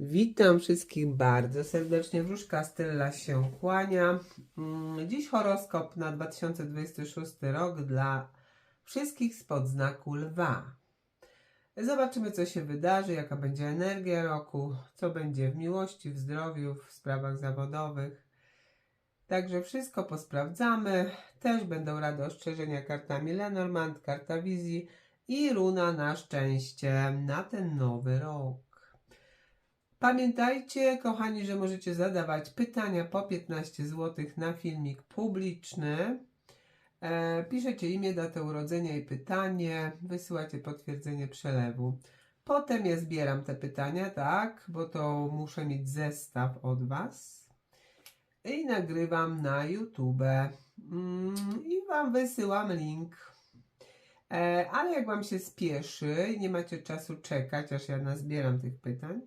Witam wszystkich bardzo serdecznie. Wróżka Stella się kłania. Mm, Dziś horoskop na 2026 rok dla wszystkich spod znaku lwa. Zobaczymy, co się wydarzy, jaka będzie energia roku, co będzie w miłości, w zdrowiu, w sprawach zawodowych. Także wszystko posprawdzamy. Też będą rady ostrzeżenia kartami Lenormand, karta wizji i runa na szczęście na ten nowy rok. Pamiętajcie, kochani, że możecie zadawać pytania po 15 zł na filmik publiczny. E, piszecie imię, datę urodzenia i pytanie, wysyłacie potwierdzenie przelewu. Potem ja zbieram te pytania, tak, bo to muszę mieć zestaw od Was. I nagrywam na YouTube. Mm, I Wam wysyłam link. E, ale jak Wam się spieszy i nie macie czasu czekać, aż ja nazbieram tych pytań,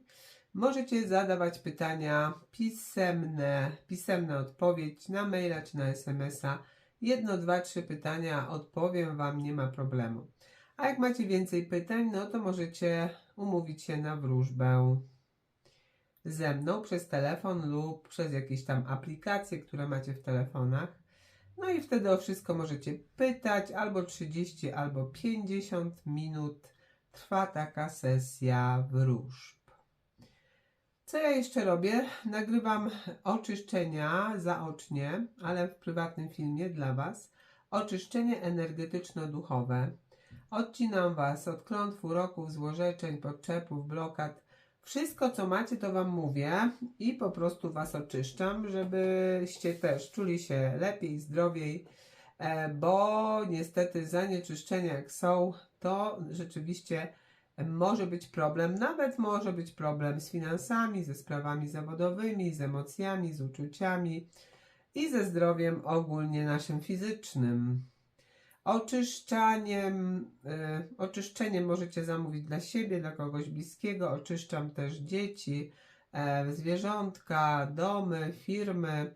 Możecie zadawać pytania pisemne, pisemna odpowiedź na maila czy na SMS-a. Jedno, dwa, trzy pytania odpowiem Wam, nie ma problemu. A jak macie więcej pytań, no to możecie umówić się na wróżbę ze mną przez telefon lub przez jakieś tam aplikacje, które macie w telefonach. No i wtedy o wszystko możecie pytać, albo 30, albo 50 minut trwa taka sesja wróżb. Co ja jeszcze robię? Nagrywam oczyszczenia zaocznie, ale w prywatnym filmie dla Was. Oczyszczenie energetyczno-duchowe. Odcinam Was od klątw, uroków, złorzeczeń, podczepów, blokad. Wszystko, co macie, to Wam mówię i po prostu Was oczyszczam, żebyście też czuli się lepiej, zdrowiej, e, bo niestety zanieczyszczenia jak są, to rzeczywiście może być problem, nawet może być problem z finansami, ze sprawami zawodowymi, z emocjami, z uczuciami i ze zdrowiem ogólnie naszym fizycznym. Oczyszczaniem, y, oczyszczeniem możecie zamówić dla siebie, dla kogoś bliskiego. Oczyszczam też dzieci, e, zwierzątka, domy, firmy,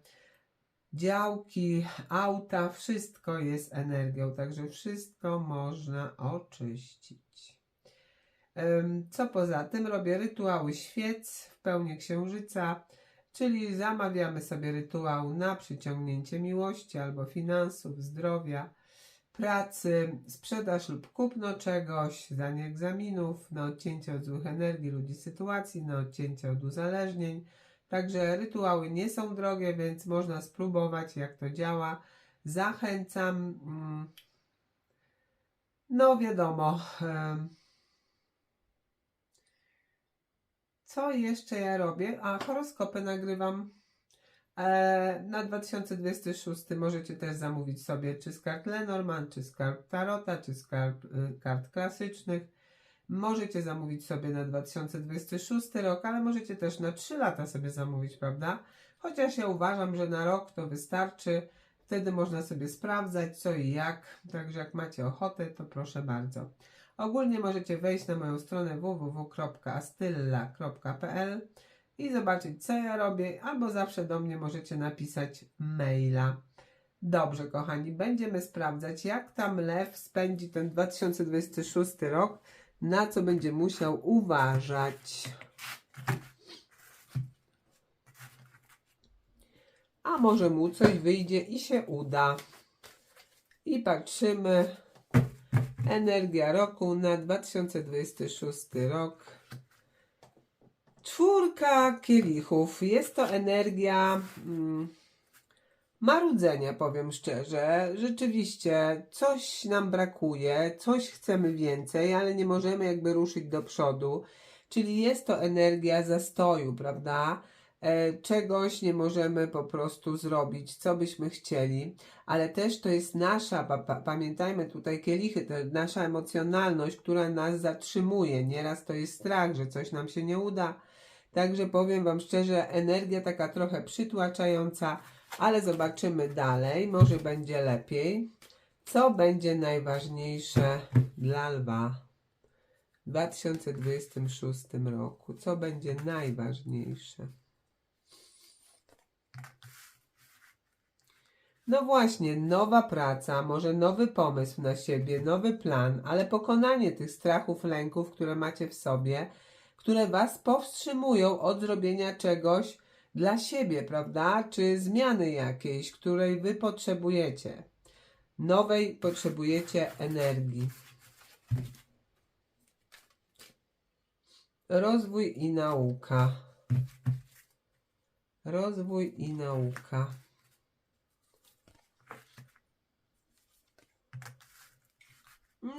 działki, auta. Wszystko jest energią, także wszystko można oczyścić. Co poza tym robię rytuały świec w pełni księżyca, czyli zamawiamy sobie rytuał na przyciągnięcie miłości albo finansów, zdrowia, pracy, sprzedaż lub kupno czegoś, zdanie egzaminów, na odcięcie od złych energii, ludzi, sytuacji, na odcięcie od uzależnień. Także rytuały nie są drogie, więc można spróbować, jak to działa. Zachęcam. mm, No, wiadomo. em, Co jeszcze ja robię? A horoskopy nagrywam e, na 2026. Możecie też zamówić sobie czy z kart Lenormand, czy z kart Tarota, czy z kart, y, kart klasycznych. Możecie zamówić sobie na 2026 rok, ale możecie też na 3 lata sobie zamówić, prawda? Chociaż ja uważam, że na rok to wystarczy. Wtedy można sobie sprawdzać co i jak. Także jak macie ochotę, to proszę bardzo. Ogólnie możecie wejść na moją stronę www.astylla.pl i zobaczyć, co ja robię, albo zawsze do mnie możecie napisać maila. Dobrze, kochani, będziemy sprawdzać, jak tam lew spędzi ten 2026 rok, na co będzie musiał uważać. A może mu coś wyjdzie i się uda. I patrzymy. Energia roku na 2026 rok. Czwórka kielichów. Jest to energia mm, marudzenia, powiem szczerze. Rzeczywiście coś nam brakuje, coś chcemy więcej, ale nie możemy jakby ruszyć do przodu. Czyli jest to energia zastoju, prawda? E, czegoś nie możemy po prostu zrobić, co byśmy chcieli, ale też to jest nasza, pa, pa, pamiętajmy tutaj kielichy, to nasza emocjonalność, która nas zatrzymuje. Nieraz to jest strach, że coś nam się nie uda. Także powiem Wam szczerze, energia taka trochę przytłaczająca, ale zobaczymy dalej, może będzie lepiej. Co będzie najważniejsze dla Lwa w 2026 roku? Co będzie najważniejsze? No właśnie, nowa praca, może nowy pomysł na siebie, nowy plan, ale pokonanie tych strachów, lęków, które macie w sobie, które Was powstrzymują od zrobienia czegoś dla siebie, prawda? Czy zmiany jakiejś, której Wy potrzebujecie. Nowej potrzebujecie energii. Rozwój i nauka. Rozwój i nauka.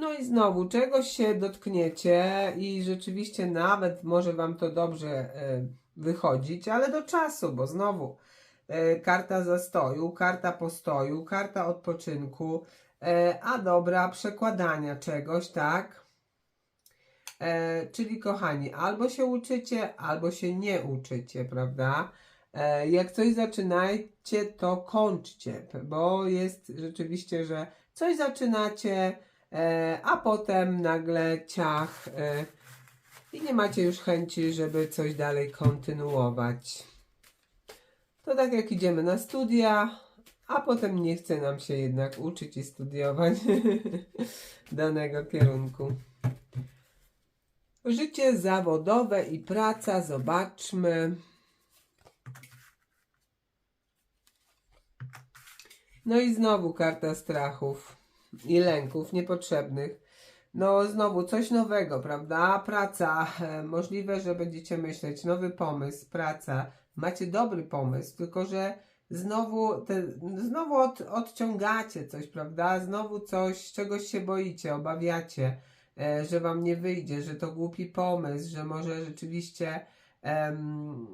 No i znowu, czegoś się dotkniecie i rzeczywiście nawet może Wam to dobrze e, wychodzić, ale do czasu, bo znowu e, karta zastoju, karta postoju, karta odpoczynku, e, a dobra, przekładania czegoś, tak? Czyli kochani, albo się uczycie, albo się nie uczycie, prawda? Jak coś zaczynajcie, to kończcie, bo jest rzeczywiście, że coś zaczynacie, a potem nagle ciach e, i nie macie już chęci, żeby coś dalej kontynuować. To tak jak idziemy na studia, a potem nie chce nam się jednak uczyć i studiować danego kierunku. Życie zawodowe i praca, zobaczmy. No i znowu karta strachów i lęków niepotrzebnych. No znowu coś nowego, prawda? Praca. E, Możliwe, że będziecie myśleć, nowy pomysł, praca. Macie dobry pomysł, tylko że znowu, te, znowu od, odciągacie coś, prawda? Znowu coś, czegoś się boicie, obawiacie, e, że wam nie wyjdzie, że to głupi pomysł, że może rzeczywiście em,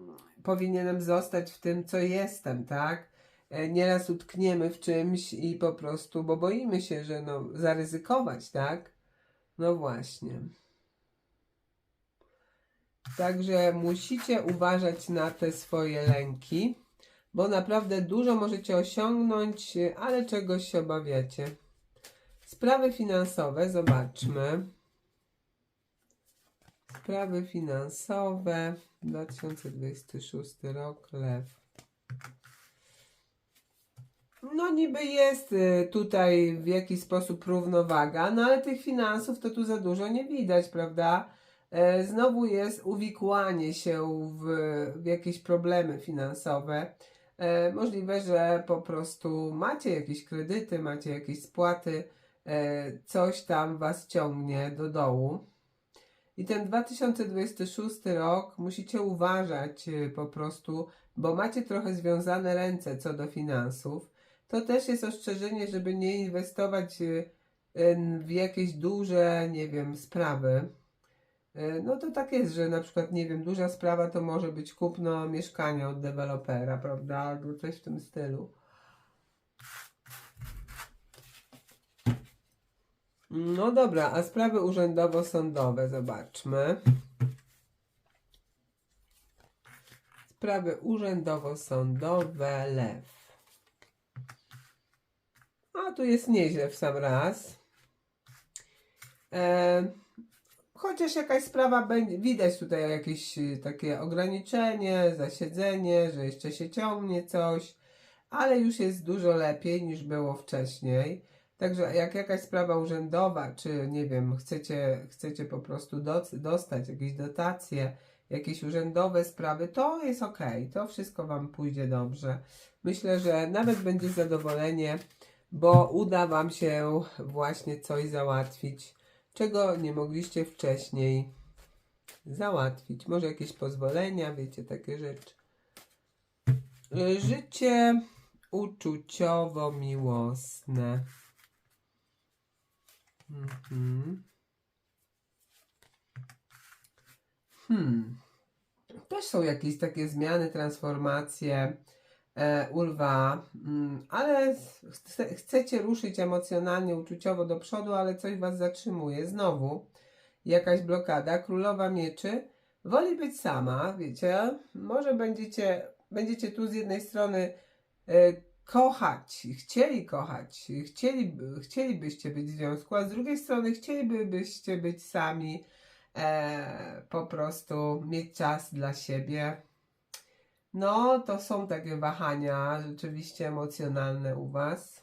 powinienem zostać w tym, co jestem, tak? E, Nieraz utkniemy w czymś i po prostu, bo boimy się, że no, zaryzykować, tak? No właśnie. Także musicie uważać na te swoje lęki, bo naprawdę dużo możecie osiągnąć, ale czegoś się obawiacie. Sprawy finansowe, zobaczmy. Sprawy finansowe, 2026 rok, lew. No niby jest y, tutaj w jakiś sposób równowaga, no ale tych finansów to tu za dużo nie widać, prawda? E, Znowu jest uwikłanie się w, w jakieś problemy finansowe. E, Możliwe, że po prostu macie jakieś kredyty, macie jakieś spłaty, e, coś tam was ciągnie do dołu. I ten 2026 rok musicie uważać y, po prostu, bo macie trochę związane ręce co do finansów. To też jest ostrzeżenie, żeby nie inwestować y, y, w jakieś duże, nie wiem, sprawy. Y, No to tak jest, że na przykład, nie wiem, duża sprawa to może być kupno mieszkania od dewelopera, prawda? Albo coś w tym stylu. No dobra, a sprawy urzędowo-sądowe, zobaczmy. Sprawy urzędowo-sądowe, lew. Tu jest nieźle w sam raz. E, chociaż jakaś sprawa będzie, widać tutaj jakieś y, takie ograniczenie, zasiedzenie, że jeszcze się ciągnie coś, ale już jest dużo lepiej niż było wcześniej. Także jak jakaś sprawa urzędowa, czy nie wiem, chcecie, chcecie po prostu doc- dostać jakieś dotacje, jakieś urzędowe sprawy, to jest ok, to wszystko Wam pójdzie dobrze. Myślę, że nawet będzie zadowolenie, bo uda Wam się właśnie coś załatwić, czego nie mogliście wcześniej załatwić. Może jakieś pozwolenia, wiecie, takie rzeczy. Życie uczuciowo-miłosne. Mhm. Hmm. Też są jakieś takie zmiany, transformacje e, u lwa, mm, ale chce, chcecie ruszyć emocjonalnie, uczuciowo do przodu, ale coś was zatrzymuje. Znowu jakaś blokada. Królowa mieczy woli być sama, wiecie. Może będziecie, będziecie tu z jednej strony e, kochać, chcieli kochać, chcieliby, chcielibyście być w związku, a z drugiej strony chcielibyście być sami, e, po prostu mieć czas dla siebie. No, to są takie wahania rzeczywiście emocjonalne u Was.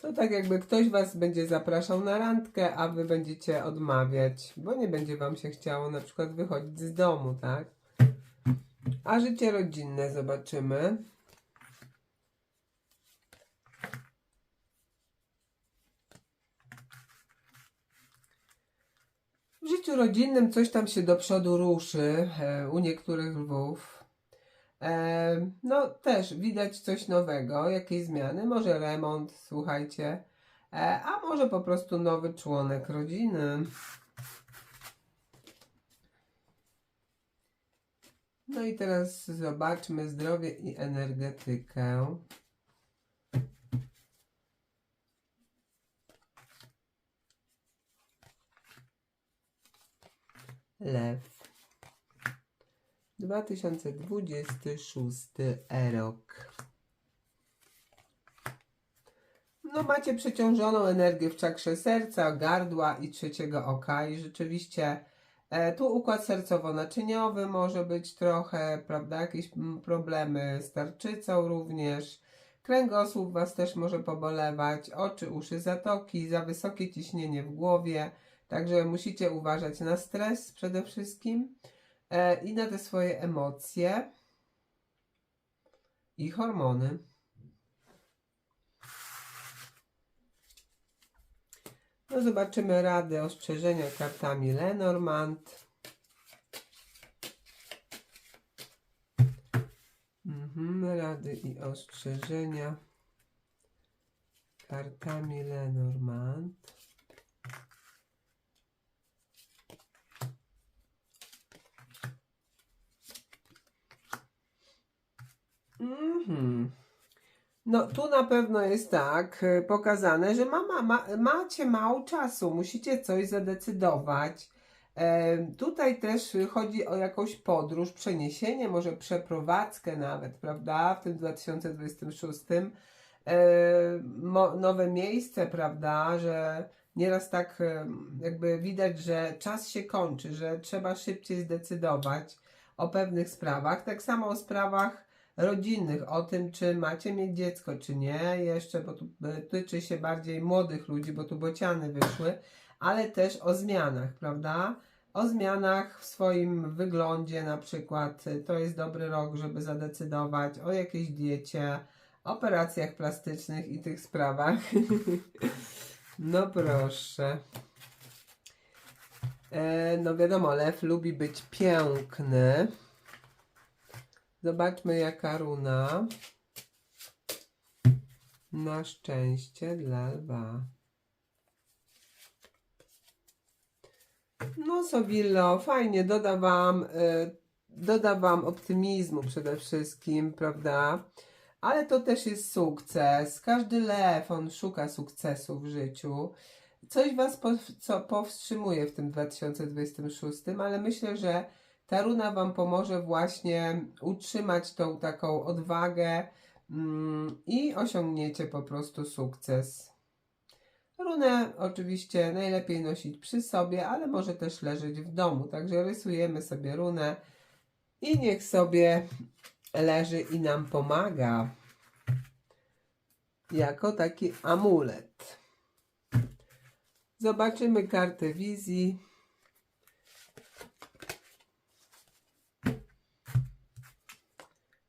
To tak jakby ktoś was będzie zapraszał na randkę, a wy będziecie odmawiać, bo nie będzie wam się chciało na przykład wychodzić z domu, tak? A życie rodzinne zobaczymy. Życiu rodzinnym coś tam się do przodu ruszy e, u niektórych lwów. E, no też widać coś nowego, jakieś zmiany, może remont, słuchajcie, e, a może po prostu nowy członek rodziny. No i teraz zobaczmy zdrowie i energetykę. Lew. 2026 rok. No macie przeciążoną energię w czakrze serca, gardła i trzeciego oka i rzeczywiście e, tu układ sercowo-naczyniowy może być trochę, prawda, jakieś problemy z tarczycą również. Kręgosłup Was też może pobolewać, oczy, uszy, zatoki, za wysokie ciśnienie w głowie, także musicie uważać na stres przede wszystkim e, i na te swoje emocje i hormony. No zobaczymy rady ostrzeżenia kartami Lenormand. Mhm, rady i ostrzeżenia kartami Lenormand. Mhm. No tu na pewno jest tak y, pokazane, że mama, ma, macie mało czasu, musicie coś zadecydować. E, tutaj też chodzi o jakąś podróż, przeniesienie, może przeprowadzkę nawet, prawda, w tym 2026. E, mo, nowe miejsce, prawda, że nieraz tak e, jakby widać, że czas się kończy, że trzeba szybciej zdecydować o pewnych sprawach. Tak samo o sprawach rodzinnych, o tym, czy macie mieć dziecko, czy nie, jeszcze, bo tu tyczy się bardziej młodych ludzi, bo tu bociany wyszły, ale też o zmianach, prawda? O zmianach w swoim wyglądzie, na przykład, to jest dobry rok, żeby zadecydować o jakiejś diecie, operacjach plastycznych i tych sprawach. no proszę. E, no wiadomo, lew lubi być piękny. Zobaczmy jaka runa. Na szczęście dla lwa. No Sowillo, fajnie, doda wam, y, optymizmu przede wszystkim, prawda? Ale to też jest sukces. Każdy lew, on szuka sukcesu w życiu. Coś was po, co powstrzymuje w tym 2026, ale myślę, że ta runa Wam pomoże właśnie utrzymać tą taką odwagę mm, i osiągniecie po prostu sukces. Runę oczywiście najlepiej nosić przy sobie, ale może też leżeć w domu. Także rysujemy sobie runę i niech sobie leży i nam pomaga. Jako taki amulet. Zobaczymy kartę wizji.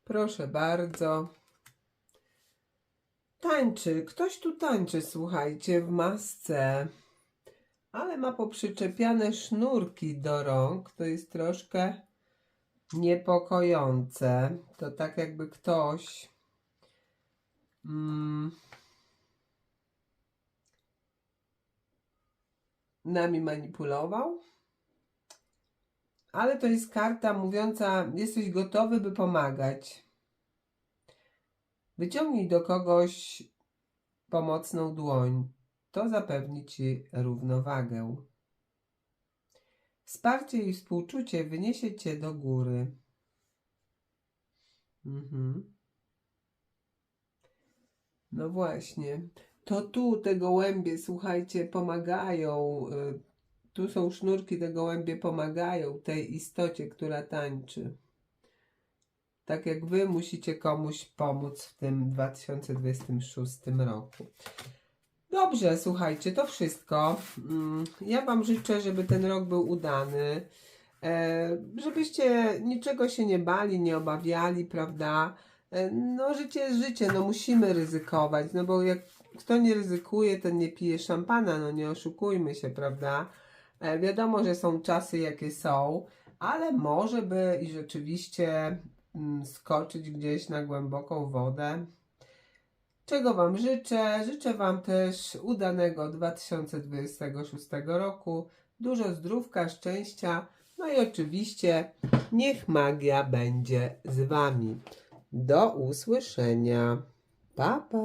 Proszę bardzo. Tańczy. Ktoś tu tańczy, słuchajcie, w masce. Ale ma poprzyczepiane sznurki do rąk. To jest troszkę niepokojące. To tak jakby ktoś... Mm, nami manipulował. Ale to jest karta mówiąca, jesteś gotowy, by pomagać. Wyciągnij do kogoś pomocną dłoń. To zapewni ci równowagę. Wsparcie i współczucie wyniesie cię do góry. Mhm. No właśnie. To tu te gołębie, słuchajcie, pomagają y, tu są sznurki, te gołębie pomagają tej istocie, która tańczy. Tak jak wy musicie komuś pomóc w tym 2026 roku. Dobrze, słuchajcie, to wszystko. Mm, Ja Wam życzę, żeby ten rok był udany. E, żebyście niczego się nie bali, nie obawiali, prawda? E, no, życie jest życie, no musimy ryzykować, no bo jak kto nie ryzykuje, ten nie pije szampana, no nie oszukujmy się, prawda? E, wiadomo, że są czasy, jakie są, ale może by i rzeczywiście mm, skoczyć gdzieś na głęboką wodę. Czego Wam życzę? Życzę Wam też udanego 2026 roku, dużo zdrówka, szczęścia, no i oczywiście niech magia będzie z Wami. Do usłyszenia. Pa, pa.